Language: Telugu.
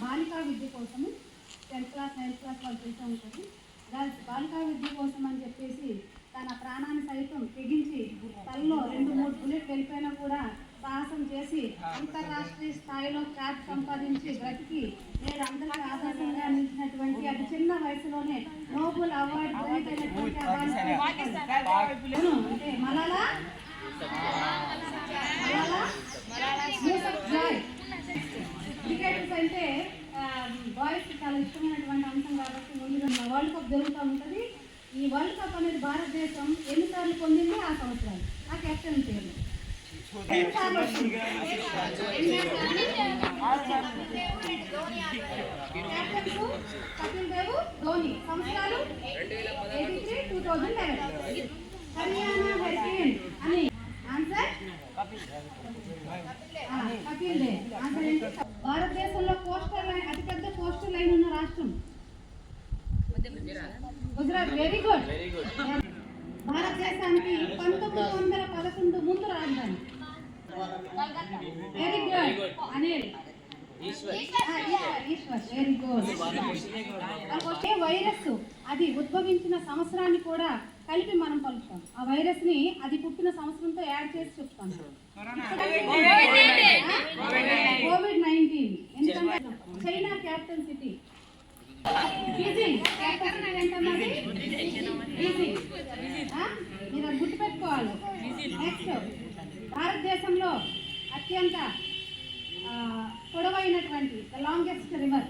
బాలికా విద్య కోసము టెన్త్ క్లాస్ నైన్త్ క్లాస్ వాళ్ళు చేస్తూ ఉంటుంది. బాలికా విద్య కోసం అని చెప్పేసి తన ప్రాణాన్ని సైతం తెగించి తనలో రెండు మూడు బుల్లెట్ వెళ్ళిపోయినా కూడా సాహసం చేసి అంతర్రాష్ట్రీయ స్థాయిలో ఖ్యాతి సంపాదించి బ్రతికి నేను అందరికీ ఆదర్శంగా అందించినటువంటి అతి చిన్న వయసులోనే నోబుల్ అవార్డు కప్ జరుగుతూ ఉంటుంది. ఈ వరల్డ్ కప్ అనేది భారతదేశం ఎన్నిసార్లు పొందింది ఆ సంవత్సరాలు. ఆ కెప్టెన్ పేరు. కపిల్ దేవ్. ధోని సంవత్సరాలు eighty three two thousand eleven Haryana hurricane అని ఆన్సర్ కపిల్ దేవ్. ఆన్సర్ భారతదేశంలో కోస్టల్ లైన్ అతిపెద్ద కోస్టల్ లైన్ ఉన్న రాష్ట్రం. గుజరాత్ వెరీ గుడ్ భారతదేశానికి పంతొమ్మిది వందల పదకొండు ముందు రాజధాని. Very good Anil. Very good okay virus అది ఉద్భవించిన సంవత్సరాన్ని కూడా కలిపి మనం పలుకుతాం. ఆ వైరస్ని అది పుట్టిన సంవత్సరంతో యాడ్ చేసి చెప్తాం. కోవిడ్ నైన్టీన్ ఎందుకంటే చైనా క్యాపిటల్ సిటీ. మీరు గుర్తు పెట్టుకోవాలి నెక్స్ట్ భారతదేశంలో అత్యంత పొడవైనటువంటి లాంగెస్ట్ రివర్